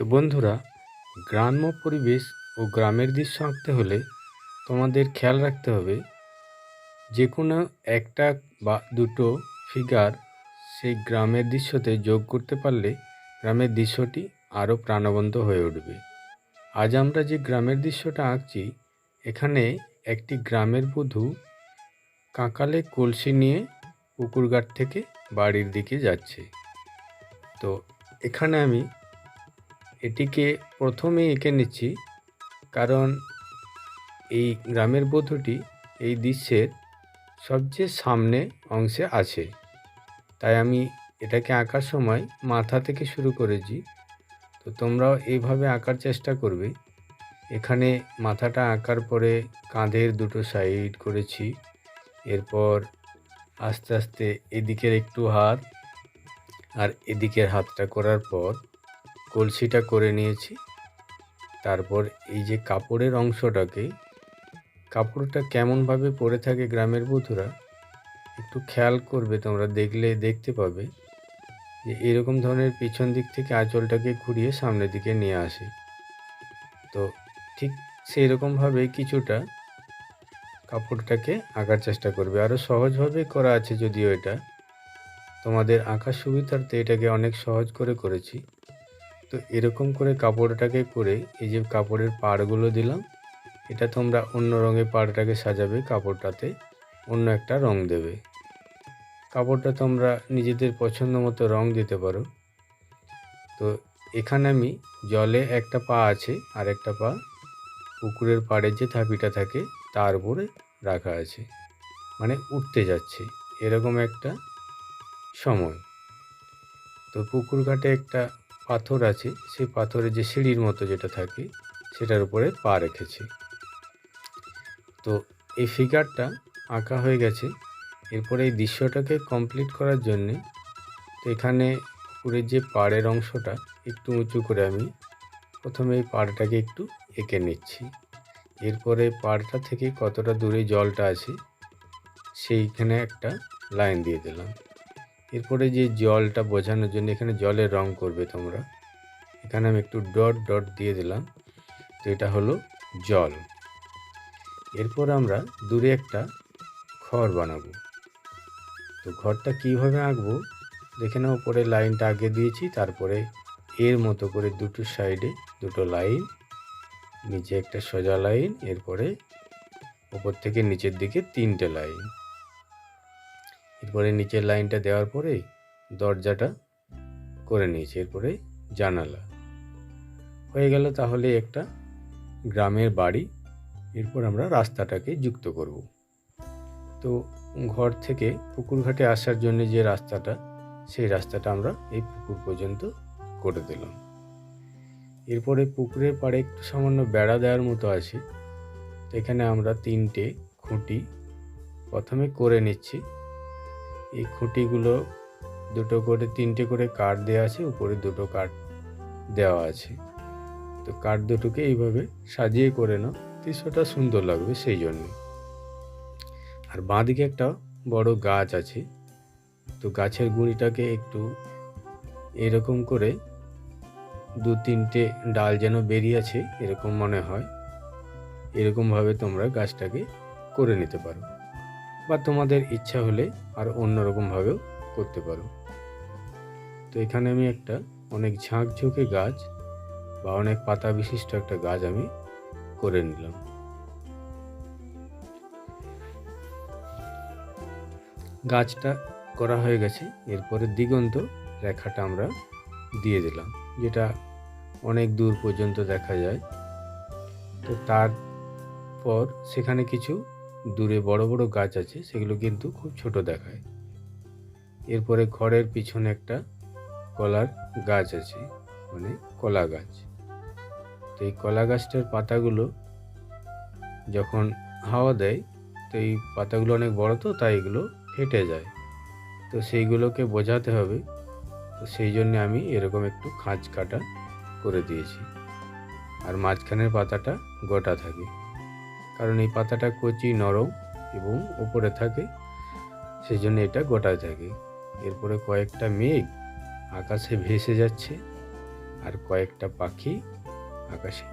তো বন্ধুরা, গ্রাম্য পরিবেশ ও গ্রামের দৃশ্য আঁকতে হলে তোমাদের খেয়াল রাখতে হবে, যে কোনো একটা বা দুটো ফিগার সেই গ্রামের দৃশ্যতে যোগ করতে পারলে গ্রামের দৃশ্যটি আরও প্রাণবন্ত হয়ে উঠবে। আজ আমরা যে গ্রামের দৃশ্যটা আঁকছি, এখানে একটি গ্রামের বধূ কাঁকালে কলসি নিয়ে পুকুরঘাট থেকে বাড়ির দিকে যাচ্ছে। তো এখানে আমি এটিকে প্রথমে এঁকে নিচ্ছি কারণ এই গ্রামের বধূটি এই দৃশ্যের সবচেয়ে সামনে অংশে আছে। তাই আমি এটাকে আঁকার সময় মাথা থেকে শুরু করেছি। তো তোমরাও এইভাবে আঁকার চেষ্টা করবে। এখানে মাথাটা আঁকার পরে কাঁধের দুটো সাইড করেছি। এরপর আস্তে আস্তে এদিকের একটু হাত আর এদিকের হাতটা করার পর কলসিটা করে নিয়েছি। তারপর এই যে কাপড়ের অংশটাকে, কাপড়টা কেমনভাবে পরে থাকে গ্রামের বধুরা একটু খেয়াল করবে তোমরা দেখলে দেখতে পাবে যে এরকম ধরনের পিছন দিক থেকে আঁচলটাকে ঘুরিয়ে সামনের দিকে নিয়ে আসে। তো ঠিক সেই রকমভাবে কিছুটা কাপড়টাকে আঁকার চেষ্টা করবে। আরও সহজভাবে করা আছে যদিও এটা। তোমাদের আঁকার সুবিধার্থে এটাকে অনেক সহজ করে করেছি। তো এরকম করে কাপড়টাকে করে এই যে কাপড়ের পাড়গুলো দিলাম, এটা তোমরা অন্য রঙের পাড়টাকে সাজাবে কাপড়টাতে, অন্য একটা রং দেবে। কাপড়টা তোমরা নিজেদের পছন্দ মতো রং দিতে পারো। তো এখানে আমি জলে একটা পা আছে, আর একটা পা পুকুরের পাড়ের যে থাপিটা থাকে, তার উপরে রাখা আছে। মানে উঠতে যাচ্ছে, এরকম একটা সময়। তো পুকুর ঘাটে একটা পাথর আছে, সেই পাথরে যে সিঁড়ির মতো যেটা থাকে, সেটার উপরে পা রেখেছে। তো এই ফিগারটা আঁকা হয়ে গেছে। এরপরে এই দৃশ্যটাকে কমপ্লিট করার জন্যে তো এখানে পুকুরের যে পাড়ের অংশটা একটু উঁচু করে আমি প্রথমে এই পাড়টাকে একটু এঁকে নিচ্ছি। এরপরে পাড়টা থেকে কতটা দূরে জলটা আছে, সেইখানে একটা লাইন দিয়ে দিলাম। এরপরে যে জলটা বোঝানোর জন্য এখানে জলের রং করবে তোমরা। এখানে আমি একটু ডট ডট দিয়ে দিলাম, তো এটা হলো জল। এরপর আমরা দূরে একটা খড় বানাবো। তো ঘরটা কীভাবে আঁকবো? দেখে নাও, উপরে লাইনটা আগে দিয়েছি, তারপরে এর মতো করে দুটো সাইডে দুটো লাইন, নিচে একটা সোজা লাইন, এরপরে ওপর থেকে নিচের দিকে তিনটে লাইন। এরপরে নিচের লাইনটা দেওয়ার পরে দরজাটা করে নিয়েছি, এরপরে জানালা। হয়ে গেল তাহলে একটা গ্রামের বাড়ি, এরপর আমরা রাস্তাটাকে যুক্ত করব। তো ঘর থেকে পুকুরঘাটে আসার জন্য যে রাস্তাটা, সেই রাস্তাটা আমরা এই পুকুর পর্যন্ত করে দিলাম। এরপরে পুকুরের পাড়ে একটু সামান্য বেড়া দেওয়ার মতো আছে। এখানে আমরা তিনটে খুঁটি প্রথমে করে নিচ্ছি। এই খুঁটিগুলো দুটো করে, তিনটে করে কাঠ দেওয়া আছে, উপরে দুটো কাঠ দেওয়া আছে। তো কাঠ দুটোকে এইভাবে সাজিয়ে করে নাও, দৃশ্যটা সুন্দর লাগবে সেই জন্য। আর বাঁদিকে একটা বড় গাছ আছে, তো গাছের গুঁড়িটাকে একটু এরকম করে দু তিনটে ডাল যেন বেরিয়ে আছে, এরকম মনে হয়। এরকমভাবে তোমরা গাছটাকে করে নিতে পারো। বা তোমাদের ইচ্ছা হলে আর অন্যরকমভাবেও করতে পারো। তো এখানে আমি একটা অনেক ঝাঁকঝুঁকে গাছ বা অনেক পাতা বিশিষ্ট একটা গাছ আমি করে নিলাম। গাছটা করা হয়ে গেছে, এরপরে দিগন্ত রেখাটা আমরা দিয়ে দিলাম, যেটা অনেক দূর পর্যন্ত দেখা যায়। তো তারপর সেখানে কিছু দূরে বড় বড় গাছ আছে, সেগুলো কিন্তু খুব ছোট দেখায়। এরপরে ঘরের পিছনে একটা কলার গাছ আছে মানে কলা গাছ। তো এই কলা গাছটার পাতাগুলো যখন হাওয়া দেয়, তো এই পাতাগুলো অনেক বড় তো, তাই এগুলো ফেটে যায়। তো সেইগুলোকে বোঝাতে হবে, তো সেই জন্য আমি এরকম একটু খাঁজ কাটা করে দিয়েছি। আর মাঝখানের পাতাটা গোটা থাকে। কারণ এই পাতাটা কচি, নরম এবং ওপরে থাকে সেই জন্য এটা গোটা থাকে। এরপরে কয়েকটা মেঘ আকাশে ভেসে যাচ্ছে আর কয়েকটা পাখি আকাশে।